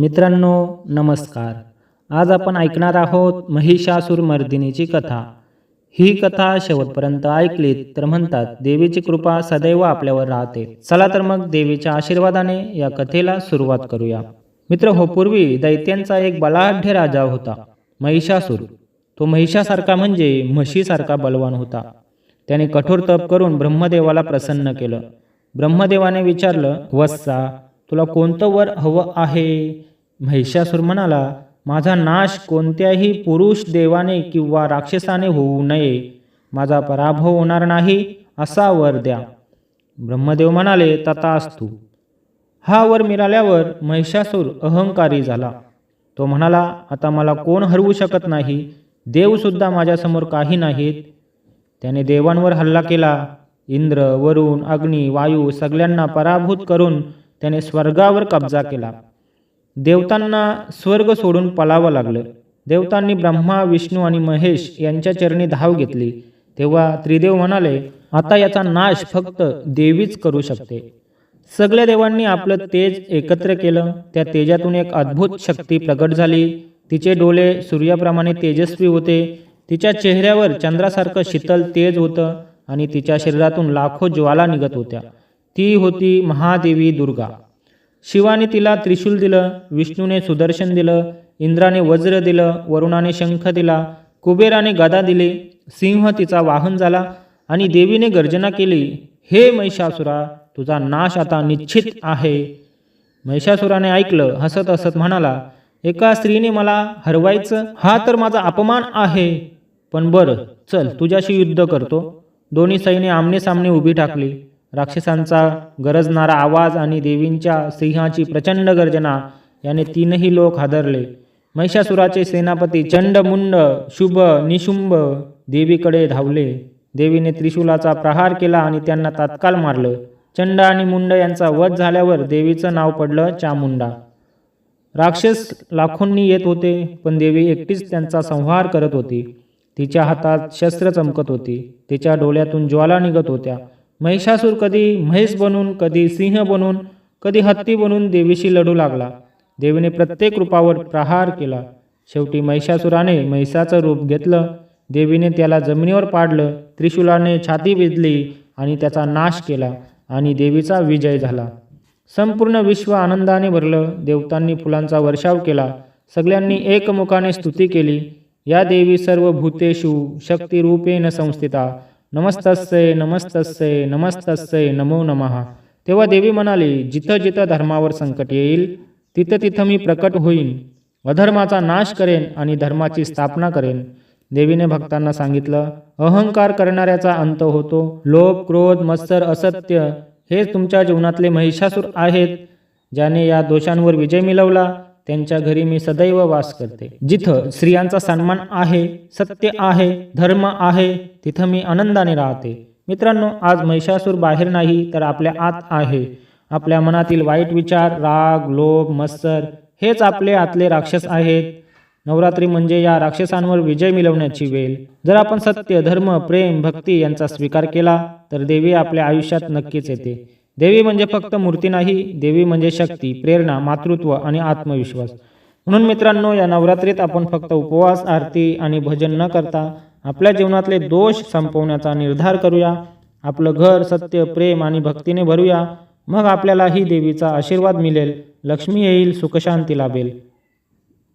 मित्रांनो नमस्कार. आज आपण ऐकणार आहोत महिषासूर मर्दिनीची कथा. ही कथा शेवटपर्यंत ऐकलीत तर म्हणतात देवीची कृपा सदैव आपल्यावर राहते. चला तर मग देवीच्या आशीर्वादाने या कथेला सुरुवात करूया. मित्र हो पूर्वी दैत्यांचा एक बलाढ्य राजा होता महिषासूर. तो महिषासारखा म्हणजे म्हशीसारखा बलवान होता. त्याने कठोर तप करून ब्रह्मदेवाला प्रसन्न केलं. ब्रह्मदेवाने विचारलं वत्सा तुला कोणतं वर हवं आहे? महिषासूर म्हणाला माझा नाश कोणत्याही पुरुष देवाने किंवा राक्षसाने होऊ नये. माझा पराभव होणार नाही असा वर द्या. ब्रह्मदेव म्हणाले तथास्तु. हा वर मिळाल्यावर महिषासूर अहंकारी झाला. तो म्हणाला आता मला कोण हरवू शकत नाही? देवसुद्धा माझ्यासमोर काही नाहीत. त्याने देवांवर हल्ला केला. इंद्र वरुण अग्नी वायू सगळ्यांना पराभूत करून त्याने स्वर्गावर कब्जा केला. देवतांना स्वर्ग सोडून पळावं लागलं. देवतांनी ब्रह्मा विष्णू आणि महेश यांच्या चरणी धाव घेतली. तेव्हा त्रिदेव म्हणाले आता याचा नाश फक्त देवीच करू शकते. सगळ्या देवांनी आपलं तेज एकत्र केलं. त्या तेजातून एक अद्भुत शक्ती प्रगट झाली. तिचे डोळे सूर्याप्रमाणे तेजस्वी होते. तिच्या चेहऱ्यावर चंद्रासारखं शीतल तेज होतं आणि तिच्या शरीरातून लाखो ज्वाला निघत होत्या. ती होती महादेवी दुर्गा. शिवाने तिला त्रिशूल दिलं विष्णूने सुदर्शन दिलं इंद्राने वज्र दिलं वरुणाने शंख दिला कुबेराने गदा दिली सिंह तिचा वाहन झाला आणि देवीने गर्जना केली हे महिषासुरा तुझा नाश आता निश्चित आहे. महिषासुराने ऐकलं हसत हसत म्हणाला एका स्त्रीने मला हरवायचं हा तर माझा अपमान आहे. पण बरं चल तुझ्याशी युद्ध करतो. दोन्ही सैन्य आमने सामने उभी टाकली राक्षसांचा गरजणारा आवाज आणि देवींच्या सिंहाची प्रचंड गर्जना याने तीनही लोक हादरले. महिषासुराचे सेनापती चंडमुंड शुभ निशुंभ देवीकडे धावले. देवीने त्रिशूलाचा प्रहार केला आणि त्यांना तात्काळ मारलं. चंड आणि मुंड यांचा वध झाल्यावर देवीचं नाव पडलं चामुंडा. राक्षस लाखोंनी येत होते पण देवी एकटीच त्यांचा संहार करत होती. तिच्या हातात शस्त्र चमकत होती. तिच्या डोळ्यातून ज्वाला निघत होत्या. महिषासूर कधी म्हैस बनून कधी सिंह बनून कधी हत्ती बनून देवीशी लढू लागला. देवीने प्रत्येक रूपावर प्रहार केला. शेवटी महिषासुराने महिषाचं रूप घेतलं. देवीने त्याला जमिनीवर पाडलं त्रिशूलाने छाती भिजली आणि त्याचा नाश केला आणि देवीचा विजय झाला. संपूर्ण विश्व आनंदाने भरलं. देवतांनी फुलांचा वर्षाव केला. सगळ्यांनी एकमुखाने स्तुती केली. या देवी सर्व भूतेषु शक्तिरूपेण संस्थिता. नमस्तस्ये नमस्तस्ये नमस्तस्ये नमो नमः. तेव्हा देवी म्हणाली जिथं जिथं धर्मावर संकट येईल तिथं तिथं मी प्रकट होईन. अधर्माचा नाश करेन आणि धर्माची स्थापना करेन. देवीने भक्तांना सांगितलं अहंकार करणाऱ्याचा अंत होतो. लोभ क्रोध मत्सर असत्य हे तुमच्या जीवनातले महिषासूर आहेत ज्याने या दोषांवर विजय मिळवला. त्यांच्या घरी मी सदैव वास करते. जिथं स्त्रियांचा सन्मान आहे सत्य आहे धर्म आहे तिथं मी आनंदाने राहते. मित्रांनो आज महिषासूर बाहेर नाही तर आपल्या आत आहे. आपल्या मनातील वाईट विचार राग लोभ मत्सर हेच आपले आतले राक्षस आहेत. नवरात्री म्हणजे या राक्षसांवर विजय मिळवण्याची वेळ. जर आपण सत्य धर्म प्रेम भक्ती यांचा स्वीकार केला तर देवी आपल्या आयुष्यात नक्कीच येते. देवी म्हणजे फक्त मूर्ती नाही देवी म्हणजे शक्ती प्रेरणा मातृत्व आणि आत्मविश्वास. म्हणून मित्रांनो या नवरात्रीत आपण फक्त उपवास आरती आणि भजन न करता आपल्या जीवनातले दोष संपवण्याचा निर्धार करूया आपलं घर सत्य प्रेम आणि भक्तीने भरूया. मग आपल्यालाही देवीचा आशीर्वाद मिळेल लक्ष्मी येईल सुखशांती लाभेल.